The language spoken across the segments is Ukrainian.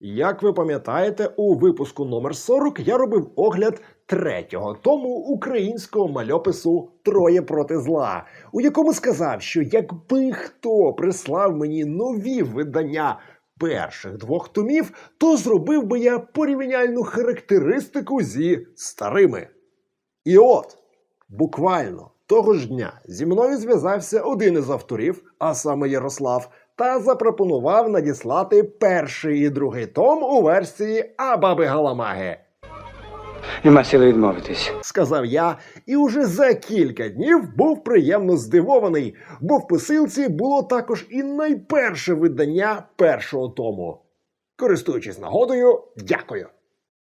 Як ви пам'ятаєте, у випуску номер 40 я робив огляд третього тому українського мальопису Троє проти зла, у якому сказав, що якби хто прислав мені нові видання перших двох томів, то зробив би я порівняльну характеристику зі старими. І от, буквально того ж дня зі мною зв'язався один із авторів, а саме Ярослав, та запропонував надіслати перший і другий том у версії Абаби Галамаги. Нема сили відмовитись. Сказав я, і уже за кілька днів був приємно здивований, бо в посилці було також і найперше видання першого тому. Користуючись нагодою, дякую.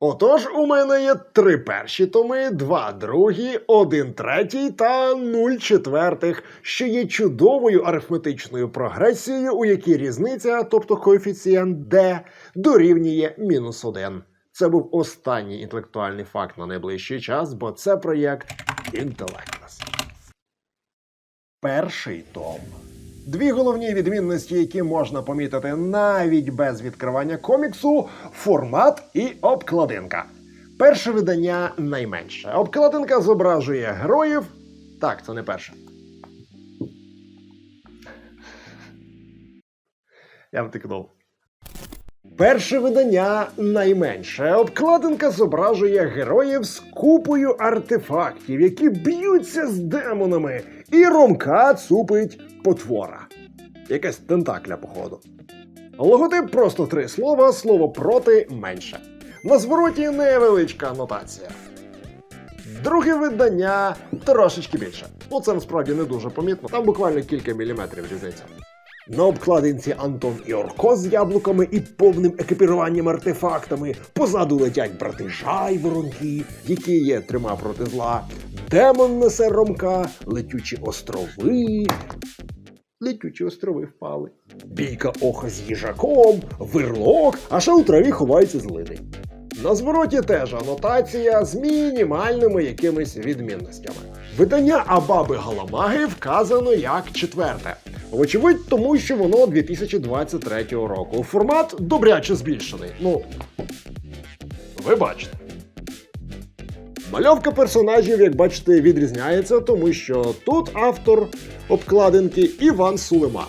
Отож, у мене є три перші томи, два другі, один третій та нуль четвертих, що є чудовою арифметичною прогресією, у якій різниця, тобто коефіцієнт D, дорівнює мінус один. Це був останній інтелектуальний факт на найближчий час, бо це проєкт Інтелектнес. Перший том. Дві головні відмінності, які можна помітити навіть без відкривання коміксу: формат і обкладинка. Перше видання найменше. Обкладинка зображує героїв. Так, це не перше. Я втикнув. Перше видання найменше. Обкладинка зображує героїв з купою артефактів, які б'ються з демонами, і Ромка цупить потвора. Якась тентакля, походу. Логотип просто три слова, слово проти менше. На звороті невеличка анотація. Друге видання трошечки більше. Ну це насправді не дуже помітно, там буквально кілька міліметрів різниця. На обкладинці Антон і Орко з яблуками і повним екіпіруванням артефактами. Позаду летять брати жайворонки, які є трьома проти зла. Демон несе ромка, летючі острови. Летючі острови впали. Бійка оха з їжаком, вирлок, а ще у траві ховається злидень. На звороті теж анотація з мінімальними якимись відмінностями. Видання Абаби Галамаги вказано як четверте. Вочевидь, тому що воно 2023 року. Формат добряче збільшений. Ну, ви бачите. Мальовка персонажів, як бачите, відрізняється, тому що тут автор обкладинки Іван Сулема.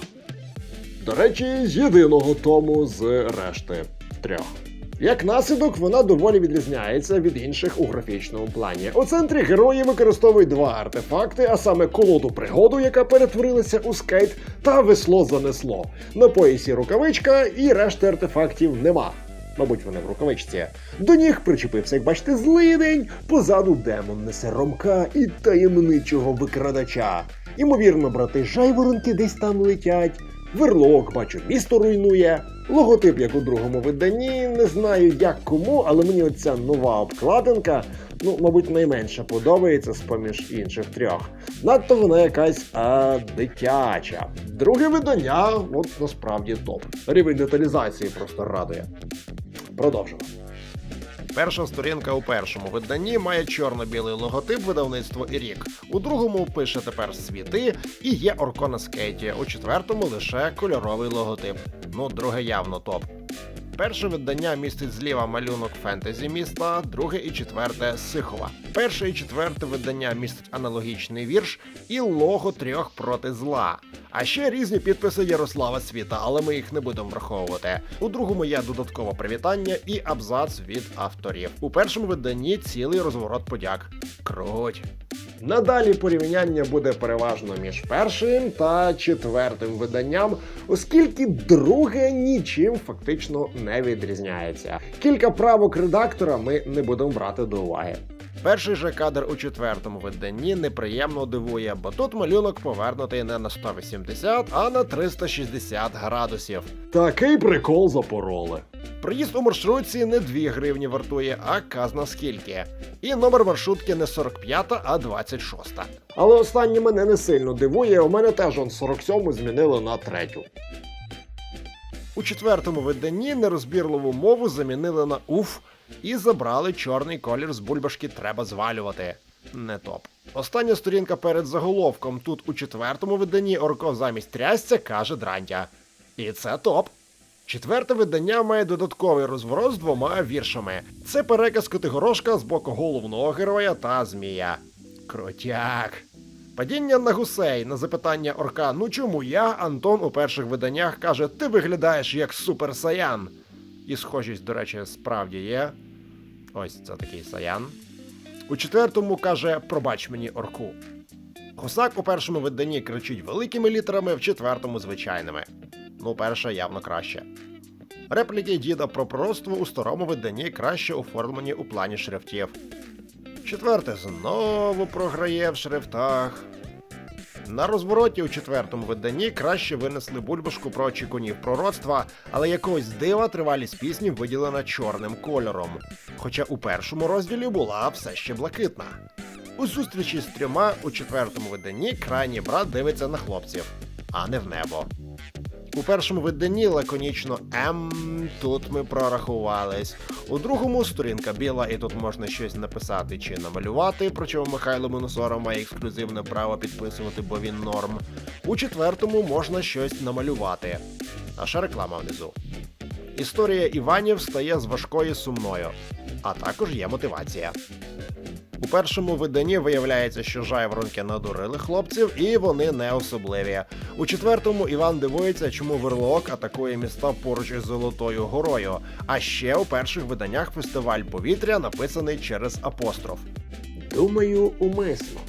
До речі, з єдиного тому з решти трьох. Як наслідок, вона доволі відрізняється від інших у графічному плані. У центрі герої використовують два артефакти, а саме колоду пригоду, яка перетворилася у скейт, та весло занесло. На поясі рукавичка і решти артефактів нема. Мабуть, вони в рукавичці. До ніг причепився, як бачите, злидень, позаду демон несе ромка і таємничого викрадача. Ймовірно, брати жайворонки десь там летять. Верлок, бачу, місто руйнує. Логотип, як у другому виданні, не знаю як кому, але мені оця нова обкладинка, ну, мабуть, найменше подобається з поміж інших трьох. Надто вона якась а, дитяча. Друге видання, от насправді топ. Рівень деталізації просто радує. Продовжимо. Перша сторінка у першому виданні має чорно-білий логотип видавництво і рік. У другому пише тепер світи і є орко на скейті. У четвертому лише кольоровий логотип. Ну, друге явно топ. Перше видання містить зліва малюнок фентезі міста, друге і четверте Сихова. Перше і четверте видання містить аналогічний вірш і лого трьох проти зла. А ще різні підписи Ярослава Світа, але ми їх не будемо враховувати. У другому є додаткове привітання і абзац від авторів. У першому виданні цілий розворот подяк. Круть. Надалі порівняння буде переважно між першим та четвертим виданням, оскільки друге нічим фактично не відрізняється. Кілька правок редактора ми не будемо брати до уваги. Перший же кадр у четвертому виданні неприємно дивує, бо тут малюнок повернутий не на 180, а на 360 градусів. Такий прикол запороли. Проїзд у маршрутці не 2 гривні вартує, а казна скільки. І номер маршрутки не 45, а 26. Але останнє мене не сильно дивує. У мене теж он 47 змінили на третю. У четвертому виданні нерозбірливу мову замінили на уф і забрали чорний колір з бульбашки треба звалювати. Не топ. Остання сторінка перед заголовком. Тут у четвертому виданні Орко замість трясця каже дрантя. І це топ. Четверте видання має додатковий розворот з двома віршами. Це переказ Котигорошка з боку головного героя та змія. Крутяк. Падіння на гусей на запитання орка Ну чому я, Антон у перших виданнях каже, ти виглядаєш як супер саян. І схожість, до речі, справді є. Ось це такий саян. У четвертому каже Пробач мені орку. Гусак у першому виданні кричить великими літерами, в четвертому звичайними. Ну, перше явно краще. Репліки діда про пророцтво у старому виданні краще оформлені у плані шрифтів. Четверте знову програє в шрифтах. На розвороті у четвертому виданні краще винесли бульбашку про очікунів пророцтва, але якогось дива тривалість пісні виділена чорним кольором. Хоча у першому розділі була все ще блакитна. У зустрічі з трьома у четвертому виданні крайній брат дивиться на хлопців, а не в небо. У першому виданні лаконічно М, тут ми прорахувались. У другому сторінка біла, і тут можна щось написати чи намалювати, про чому Михайло Моносора має ексклюзивне право підписувати, бо він норм. У четвертому можна щось намалювати. Наша реклама внизу. Історія Іванів стає з важкої сумною, а також є мотивація. У першому виданні виявляється, що жайворонки надурили хлопців, і вони не особливі. У четвертому Іван дивується, чому Верлок атакує міста поруч із Золотою горою. А ще у перших виданнях фестиваль повітря написаний через апостроф. Думаю, умисно.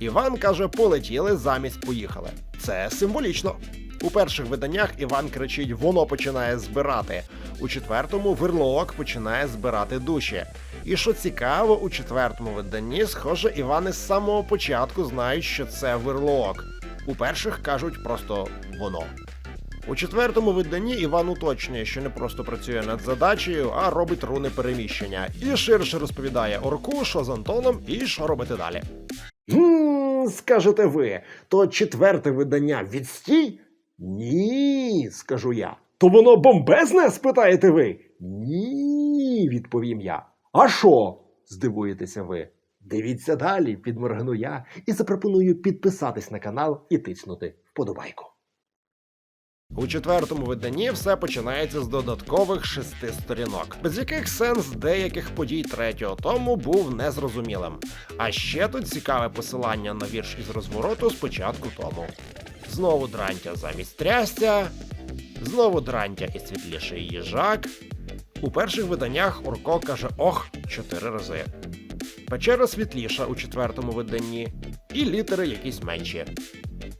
Іван каже, полетіли замість поїхали. Це символічно. У перших виданнях Іван кричить, воно починає збирати. У четвертому верлоок починає збирати душі. І що цікаво, у четвертому виданні, схоже, Івани з самого початку знають, що це верлоок. У перших кажуть просто воно. У четвертому виданні Іван уточнює, що не просто працює над задачею, а робить руни переміщення. І ширше розповідає орку, що з Антоном, і що робити далі. Скажете ви, то четверте видання відстій? Ні, скажу я. То воно бомбезне? спитаєте ви? Ні, відповім я. А що? здивуєтеся ви. Дивіться далі, підморгну я і запропоную підписатись на канал і тиснути вподобайку. У четвертому виданні все починається з додаткових шести сторінок, без яких сенс деяких подій третього тому був незрозумілим. А ще тут цікаве посилання на вірш із розвороту з початку тому. Знову дрантя замість трястя, знову дрантя і світліший їжак. У перших виданнях Урко каже ох чотири рази. Печера світліша у четвертому виданні, і літери якісь менші.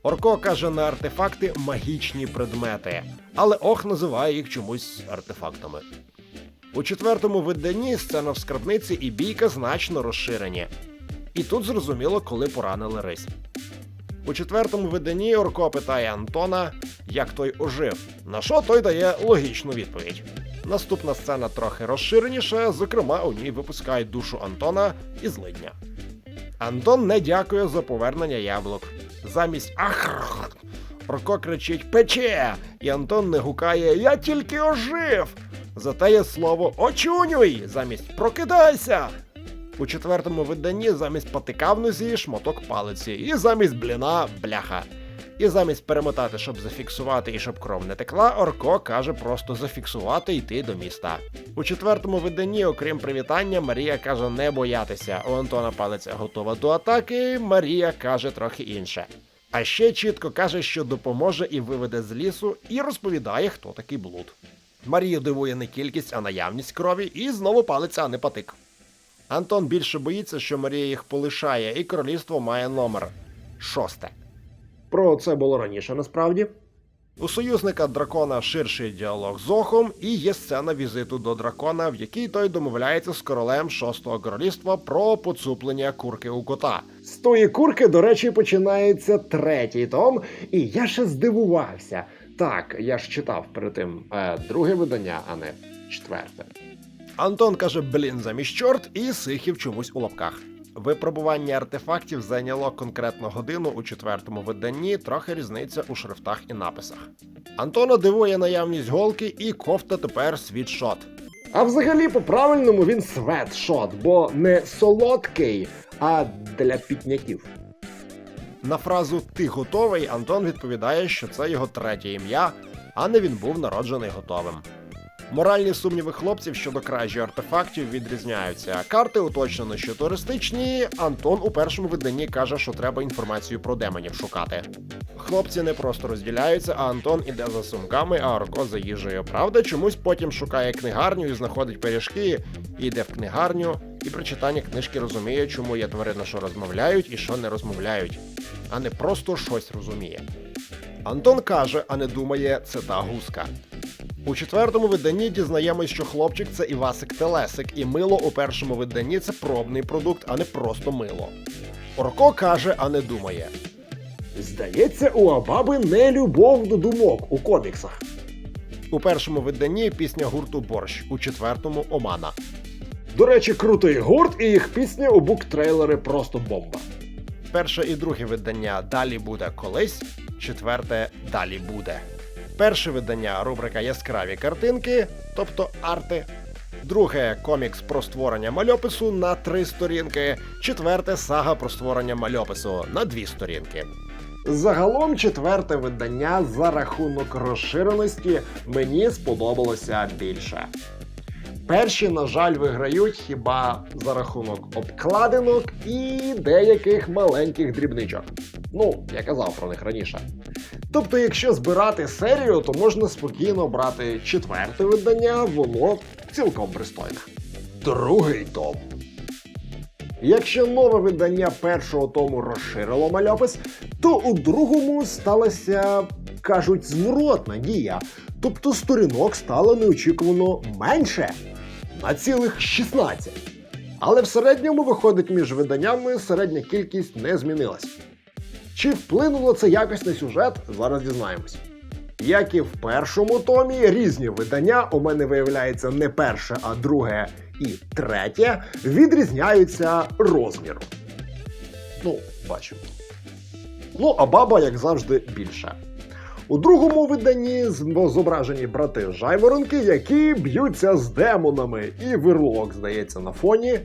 Орко каже на артефакти магічні предмети, але Ох називає їх чомусь артефактами. У четвертому виданні сцена в скарбниці і бійка значно розширені. І тут зрозуміло, коли поранили рись. У четвертому виданні Орко питає Антона, як той ожив, на що той дає логічну відповідь. Наступна сцена трохи розширеніша, зокрема, у ній випускають душу Антона і злидня. Антон не дякує за повернення яблук. Замість ах. Орко кричить Пече! І Антон не гукає Я тільки ожив. Зате є слово очунюй замість прокидайся. У четвертому виданні замість патика шматок палиці, і замість бліна бляха. І замість перемотати, щоб зафіксувати і щоб кров не текла, Орко каже просто зафіксувати йти до міста. У четвертому виданні, окрім привітання, Марія каже не боятися. У Антона палиця готова до атаки. Марія каже трохи інше. А ще чітко каже, що допоможе і виведе з лісу, і розповідає, хто такий блуд. Марію дивує не кількість, а наявність крові, і знову палиця, не патик. Антон більше боїться, що Марія їх полишає, і королівство має номер шосте. Про це було раніше насправді. У союзника дракона ширший діалог з Охом, і є сцена візиту до дракона, в якій той домовляється з королем шостого королівства про поцуплення курки у кота. З тої курки, до речі, починається третій том, і я ще здивувався. Так, я ж читав перед тим е, друге видання, а не четверте. Антон каже: блін, замість чорт, і сихів чомусь у лапках. Випробування артефактів зайняло конкретно годину у четвертому виданні, трохи різниця у шрифтах і написах. Антона дивує наявність голки, і кофта тепер світшот. А взагалі, по-правильному він светшот, бо не солодкий, а для пітняків. На фразу Ти готовий Антон відповідає, що це його третє ім'я, а не він був народжений готовим. Моральні сумніви хлопців щодо кражі артефактів відрізняються. Карти уточнено, що туристичні. Антон у першому виданні каже, що треба інформацію про демонів шукати. Хлопці не просто розділяються, а Антон іде за сумками, а Арко за їжею. Правда, чомусь потім шукає книгарню і знаходить пиріжки, і йде в книгарню, і при читанні книжки розуміє, чому є тварини, що розмовляють і що не розмовляють, а не просто щось розуміє. Антон каже, а не думає, це та гуска. У четвертому виданні дізнаємось, що хлопчик це Івасик Телесик, і мило у першому виданні це пробний продукт, а не просто мило. Орко каже, а не думає. Здається, у Абаби не любов до думок у коміксах. У першому виданні пісня гурту Борщ, у четвертому Омана. До речі, крутий гурт і їх пісня у буктрейлери просто бомба. Перше і друге видання Далі буде колись, четверте Далі буде. Перше видання рубрика Яскраві картинки, тобто арти. Друге комікс про створення мальопису на три сторінки. Четверте сага про створення мальопису на дві сторінки. Загалом четверте видання за рахунок розширеності мені сподобалося більше. Перші, на жаль, виграють хіба за рахунок обкладинок і деяких маленьких дрібничок. Ну, я казав про них раніше. Тобто, якщо збирати серію, то можна спокійно брати четверте видання, воно цілком пристойне. Другий том. Якщо нове видання першого тому розширило мальопис, то у другому сталася, кажуть, зворотна дія. Тобто сторінок стало неочікувано менше на цілих 16. Але в середньому виходить між виданнями середня кількість не змінилась. Чи вплинуло це якось на сюжет, зараз дізнаємось. Як і в першому томі, різні видання, у мене виявляється не перше, а друге і третє, відрізняються розміром. Ну, бачимо. Ну, а баба, як завжди, більше. У другому виданні зображені брати жайворонки, які б'ються з демонами, і вирлок, здається, на фоні.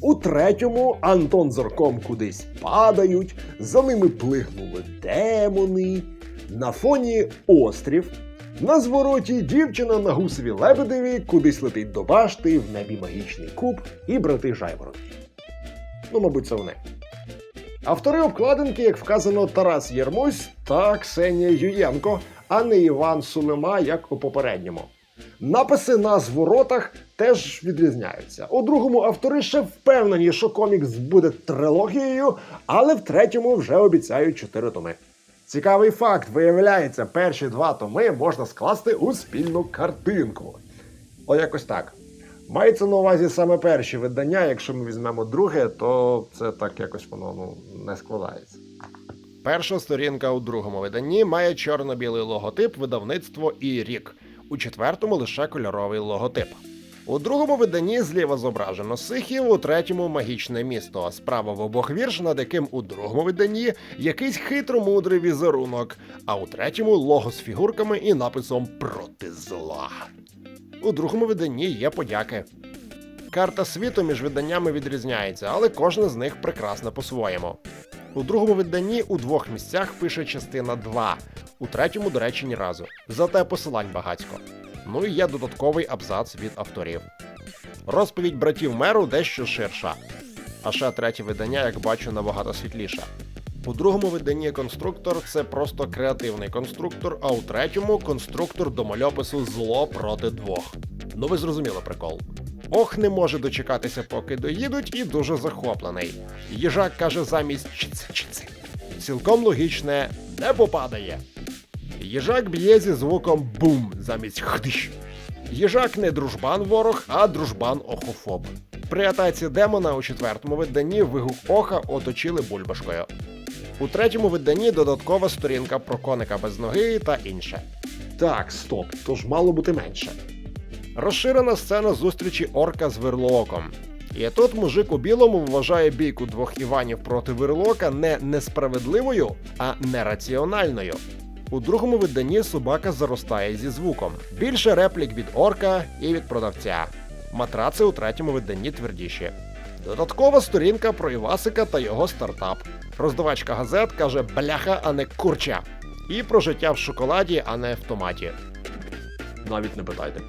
У третьому Антон з Орком кудись падають, за ними плигнули демони. На фоні острів. На звороті дівчина на гусеві лебедеві кудись летить до башти, в небі магічний куб і брати жайворонки. Ну, мабуть, це вони. Автори обкладинки, як вказано, Тарас Єрмусь та Ксенія Юєнко, а не Іван Сулема, як у попередньому. Написи на зворотах теж відрізняються. У другому автори ще впевнені, що комікс буде трилогією, але в третьому вже обіцяють чотири томи. Цікавий факт: виявляється, перші два томи можна скласти у спільну картинку. О, якось так. Мається на увазі саме перші видання. Якщо ми візьмемо друге, то це так якось воно ну, не складається. Перша сторінка у другому виданні має чорно-білий логотип, видавництво і рік. У четвертому лише кольоровий логотип. У другому виданні зліва зображено сихів, у третьому магічне місто. Справа в обох вірш, над яким у другому виданні якийсь хитромудрий візерунок, а у третьому лого з фігурками і написом проти зла. У другому виданні є подяки. Карта світу між виданнями відрізняється, але кожна з них прекрасна по-своєму. У другому виданні у двох місцях пише частина 2, у третьому, до речі, ні разу. Зате посилань багатько. Ну і є додатковий абзац від авторів. Розповідь братів меру дещо ширша. А ще третє видання, як бачу, набагато світліше. У другому виданні конструктор це просто креативний конструктор, а у третьому конструктор до мальопису зло проти двох. Ну ви зрозуміли прикол. Ох, не може дочекатися, поки доїдуть, і дуже захоплений. Їжак каже замість чиці-чиці. Цілком логічне не попадає. Їжак б'є зі звуком бум замість хдиш. Їжак не дружбан ворог, а дружбан охофоб. При атаці демона у четвертому виданні вигук оха оточили бульбашкою. У третьому виданні додаткова сторінка про коника без ноги та інше. Так, стоп, то ж мало бути менше. Розширена сцена зустрічі орка з верлооком. І тут мужик у білому вважає бійку двох Іванів проти верлока не несправедливою, а нераціональною. У другому виданні собака заростає зі звуком. Більше реплік від орка і від продавця. Матраци у третьому виданні твердіші. Додаткова сторінка про Івасика та його стартап. Роздавачка газет каже бляха, а не курча. І про життя в шоколаді, а не в томаті. навіть не питайте.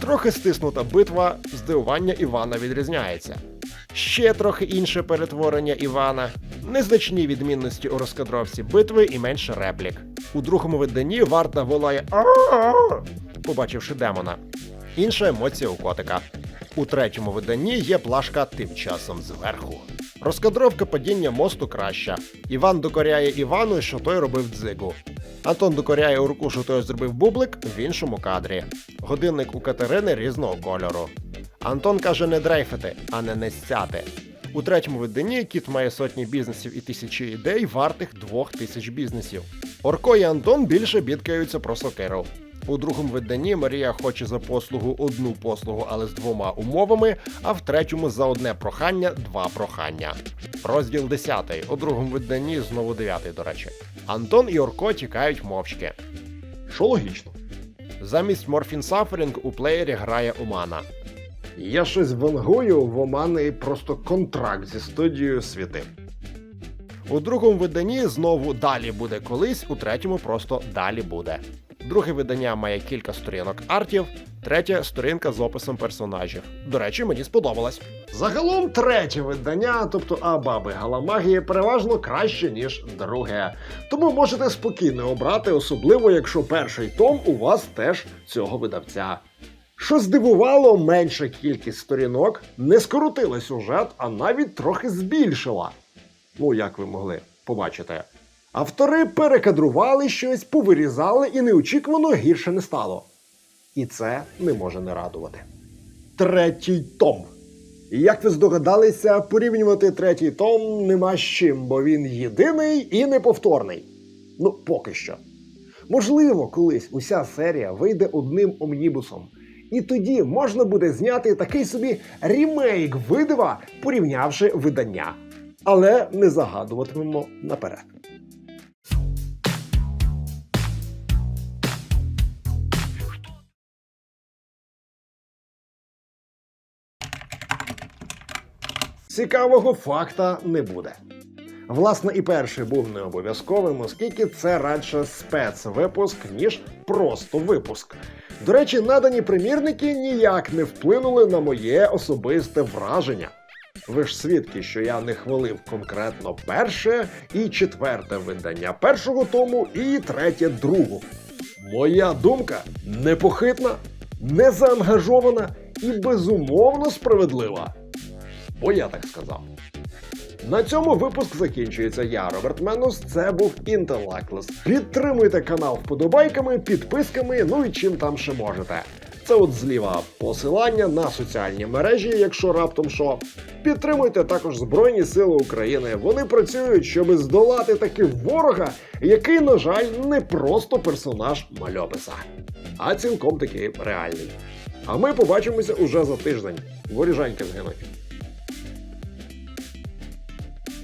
Трохи стиснута битва, здивування Івана відрізняється. Ще трохи інше перетворення Івана, незначні відмінності у розкадровці битви і менше реплік. У другому виданні варта волає побачивши демона. Інша емоція у котика. У третьому виданні є плашка тим часом зверху. Розкадровка падіння мосту краща. Іван докоряє Івану, що той робив дзигу. Антон докоряє у руку, що той зробив бублик в іншому кадрі. Годинник у Катерини різного кольору. Антон каже не дрейфити, а не нестяти. У третьому виданні кіт має сотні бізнесів і тисячі ідей, вартих двох тисяч бізнесів. Орко і Антон більше бідкаються про сокиру. У другому виданні Марія хоче за послугу одну послугу, але з двома умовами, а в третьому за одне прохання два прохання. Розділ 10. У другому виданні знову 9, до речі. Антон і Орко тікають мовчки. Що логічно. Замість Morphin Suffering у плеєрі грає Умана. Я щось вангую в Омани просто контракт зі студією світи. У другому виданні знову далі буде колись, у третьому просто далі буде. Друге видання має кілька сторінок артів, третя сторінка з описом персонажів. До речі, мені сподобалось. Загалом третє видання, тобто Абаби Галамагії, переважно краще, ніж друге. Тому можете спокійно обрати, особливо якщо перший том у вас теж цього видавця. Що здивувало, менша кількість сторінок не скоротила сюжет, а навіть трохи збільшила. Ну, як ви могли побачити. Автори перекадрували щось, повирізали і неочікувано гірше не стало. І це не може не радувати. Третій том. Як ви здогадалися, порівнювати третій том нема з чим, бо він єдиний і неповторний. Ну, поки що. Можливо, колись уся серія вийде одним омнібусом. І тоді можна буде зняти такий собі рімейк видива, порівнявши видання. Але не загадуватимемо наперед. Цікавого факта не буде. Власне, і перший був не обов'язковим, оскільки це радше спецвипуск, ніж просто випуск. До речі, надані примірники ніяк не вплинули на моє особисте враження. Ви ж свідки, що я не хвалив конкретно перше і четверте видання першого тому і третє другого. Моя думка непохитна, незаангажована і безумовно справедлива. Бо я так сказав. На цьому випуск закінчується. Я Роберт Менус. Це був Інтелаклес. Підтримуйте канал вподобайками, підписками, ну і чим там ще можете. Це от зліва посилання на соціальні мережі, якщо раптом що. Підтримуйте також Збройні Сили України. Вони працюють, щоб здолати таки ворога, який, на жаль, не просто персонаж мальописа, а цілком таки реальний. А ми побачимося уже за тиждень. Воріжаньки згинуть.